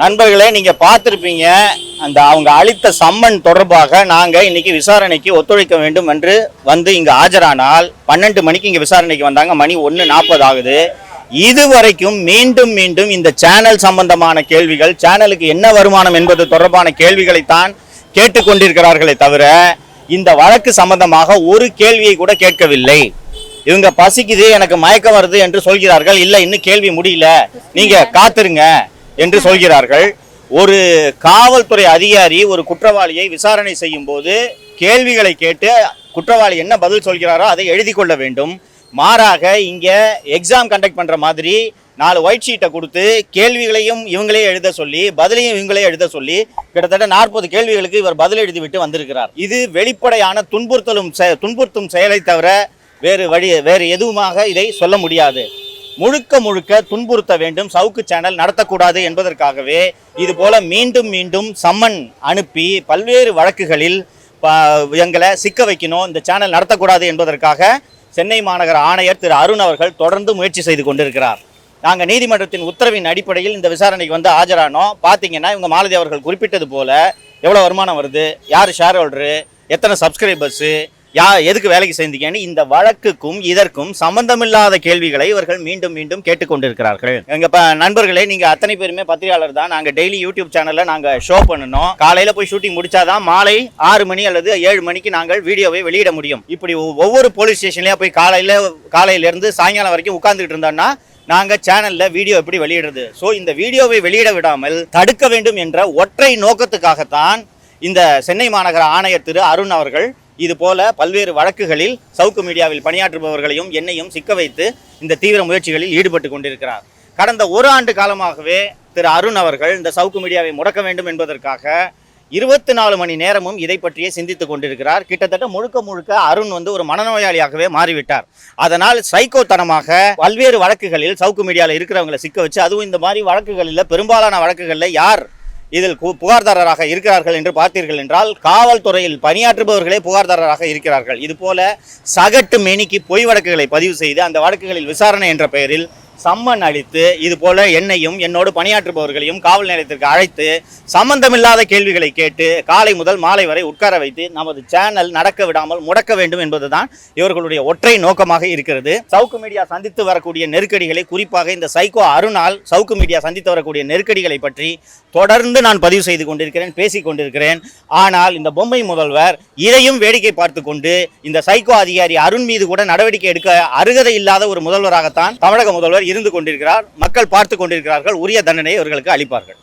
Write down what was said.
நண்பர்களே நீங்கள் பார்த்துருப்பீங்க அந்த அவங்க அளித்த சம்மன் தொடர்பாக நாங்கள் இன்றைக்கி விசாரணைக்கு ஒத்துழைக்க வேண்டும் என்று வந்து இங்கே ஆஜரானால் பன்னெண்டு மணிக்கு இங்கே விசாரணைக்கு வந்தாங்க மணி ஒன்று நாற்பது ஆகுது. இதுவரைக்கும் மீண்டும் மீண்டும் இந்த சேனல் சம்பந்தமான கேள்விகள் சேனலுக்கு என்ன வருமானம் என்பது தொடர்பான கேள்விகளைத்தான் கேட்டுக்கொண்டிருக்கிறார்களே தவிர இந்த வழக்கு சம்பந்தமாக ஒரு கேள்வியை கூட கேட்கவில்லை. இவங்க பசிக்குது எனக்கு மயக்கம் வருது என்று சொல்கிறார்கள். இல்லை இன்னும் கேள்வி முடியல. நீங்க காத்துருங்க. என்று சொல்கிறார்கள். ஒரு காவல்துறை அதிகாரி ஒரு குற்றவாளியை விசாரணை செய்யும் போது கேள்விகளை கேட்டு குற்றவாளி என்ன பதில் சொல்கிறாரோ அதை எழுதி கொள்ள வேண்டும். மாறாக இங்கே எக்ஸாம் கண்டக்ட் பண்ணுற மாதிரி நாலு ஒயிட் ஷீட்டை கொடுத்து கேள்விகளையும் இவங்களே எழுத சொல்லி பதிலையும் இவங்களே எழுத சொல்லி கிட்டத்தட்ட நாற்பது கேள்விகளுக்கு இவர் பதில் எழுதி விட்டு வந்திருக்கிறார். இது வெளிப்படையான துன்புறுத்தலும் செ- துன்புறுத்தும் செயலை தவிர வேறு வழி வேறு எதுவுமாக இதை சொல்ல முடியாது. முழுக்க முழுக்க துன்புறுத்த வேண்டும். சவுக்கு சேனல் நடத்தக்கூடாது என்பதற்காகவே இது போல மீண்டும் மீண்டும் சம்மன் அனுப்பி பல்வேறு வழக்குகளில் ப- எங்களை சிக்க வைக்கணும் இந்த சேனல் நடத்தக்கூடாது என்பதற்காக சென்னை மாநகர ஆணையர் திரு அருண் அவர்கள் தொடர்ந்து முயற்சி செய்து கொண்டிருக்கிறார். நாங்கள் நீதிமன்றத்தின் உத்தரவின் அடிப்படையில் இந்த விசாரணைக்கு வந்து ஆஜரானோம். பார்த்தீங்கன்னா இவங்க மாலதி அவர்கள் குறிப்பிட்டது போல எவ்வளோ வருமானம் வருது யார் ஷேர் ஹோல்டரு எத்தனை சப்ஸ்கிரைபர்ஸு யா எதுக்கு வேலைக்கு சேர்ந்தீங்கன்னு இந்த வழக்குக்கும் இதற்கும் சம்பந்தமில்லாத கேள்விகளை இவர்கள் மீண்டும் மீண்டும் கேட்டுக்கொண்டிருக்கிறார்கள். எங்க நண்பர்களே நீங்க அத்தனை பேருமே பத்திரிகையாளர் தான். நாங்க டெய்லி யூடியூப் சேனல்ல நாங்க ஷோ பண்ணணும் காலையில போய் ஷூட்டிங் முடிச்சாதான் மாலை ஆறு மணி அல்லது ஏழு மணிக்கு நாங்கள் வீடியோவை வெளியிட முடியும். இப்படி ஒவ்வொரு போலீஸ் ஸ்டேஷன்லயா போய் காலையில காலையில இருந்து சாயங்காலம் வரைக்கும் உட்கார்ந்துட்டு இருந்தோம்னா நாங்க சேனல்ல வீடியோ எப்படி வெளியிடுறது? ஸோ இந்த வீடியோவை வெளியிட விடாமல் தடுக்க வேண்டும் என்ற ஒற்றை நோக்கத்துக்காகத்தான் இந்த சென்னை மாநகர ஆணையர் திரு அருண் அவர்கள் இது போல பல்வேறு வழக்குகளில் சவுக்கு மீடியாவில் பணியாற்றுபவர்களையும் என்னையும் சிக்க வைத்து இந்த தீவிர முயற்சிகளில் ஈடுபட்டு கொண்டிருக்கிறார். கடந்த ஒரு ஆண்டு காலமாகவே திரு அருண் அவர்கள் இந்த சவுக்கு மீடியாவை முடக்க வேண்டும் என்பதற்காக இருபத்தி நாலு மணி நேரமும் இதை பற்றியே சிந்தித்துக் கொண்டிருக்கிறார். கிட்டத்தட்ட முழுக்க முழுக்க அருண் வந்து ஒரு மனநோயாளியாகவே மாறிவிட்டார். அதனால் சைக்கோத்தனமாக பல்வேறு வழக்குகளில் சவுக்கு மீடியாவில் இருக்கிறவங்களை சிக்க வச்சு அதுவும் இந்த மாதிரி வழக்குகளில் பெரும்பாலான வழக்குகளில் யார் இதில் புகார்தாரராக இருக்கிறார்கள் என்று பார்த்தீர்கள் என்றால் காவல்துறையில் பணியாற்றுபவர்களே புகார்தாரராக இருக்கிறார்கள். இதுபோல சகட்டு மேனிக்கு பொய் வழக்குகளை பதிவு செய்து அந்த வழக்குகளில் விசாரணை என்ற பெயரில் சம்மன் அளித்து இது போல என்னையும் என்னோடு பணியாற்றுபவர்களையும் காவல் நிலையத்திற்கு அழைத்து சம்பந்தமில்லாத கேள்விகளை கேட்டு காலை முதல் மாலை வரை உட்கார வைத்து நமது சேனல் நடக்க விடாமல் முடக்க வேண்டும் என்பதுதான் இவர்களுடைய ஒற்றை நோக்கமாக இருக்கிறது. சவுக்கு மீடியா சந்தித்து வரக்கூடிய நெருக்கடிகளை குறிப்பாக இந்த சைக்கோ அருணால் சவுக்கு மீடியா சந்தித்து வரக்கூடிய நெருக்கடிகளை பற்றி தொடர்ந்து நான் பதிவு செய்து கொண்டிருக்கிறேன் பேசிக் கொண்டிருக்கிறேன். ஆனால் இந்த பொம்மை முதல்வர் இதையும் வேடிக்கை பார்த்து கொண்டு இந்த சைக்கோ அதிகாரி அருண் மீது கூட நடவடிக்கை எடுக்க அருகதை இல்லாத ஒரு முதல்வராகத்தான் தமிழக முதல்வர் இருந்து கொண்டிருக்கிறார் மக்கள் பார்த்து கொண்டிருக்கிறார்கள் உரிய தண்டனையை இவர்களுக்கு அளிப்பார்கள்.